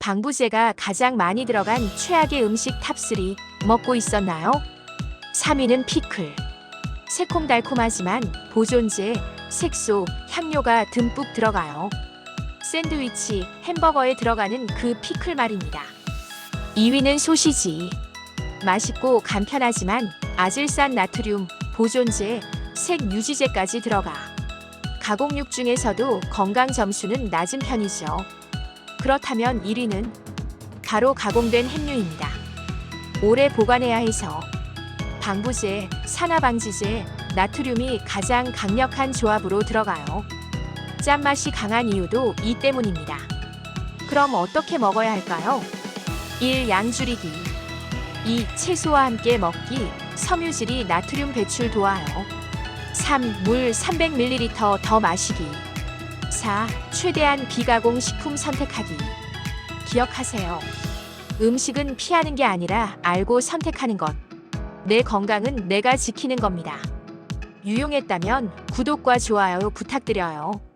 방부제가 가장 많이 들어간 최악의 음식 탑3 먹고 있었나요? 3위는 피클. 새콤달콤하지만 보존제, 색소, 향료가 듬뿍 들어가요. 샌드위치, 햄버거에 들어가는 그 피클 말입니다. 2위는 소시지. 맛있고 간편하지만 아질산 나트륨, 보존제, 색 유지제까지 들어가. 가공육 중에서도 건강 점수는 낮은 편이죠. 그렇다면 1위는 바로 가공된 햄류입니다. 오래 보관해야 해서 방부제, 산화방지제, 나트륨이 가장 강력한 조합으로 들어가요. 짠맛이 강한 이유도 이 때문입니다. 그럼 어떻게 먹어야 할까요? 1. 양 줄이기 2. 채소와 함께 먹기 섬유질이 나트륨 배출 도와요. 3. 물 300ml 더 마시기 4. 최대한 비가공 식품 선택하기 기억하세요. 음식은 피하는 게 아니라 알고 선택하는 것. 내 건강은 내가 지키는 겁니다. 유용했다면 구독과 좋아요 부탁드려요.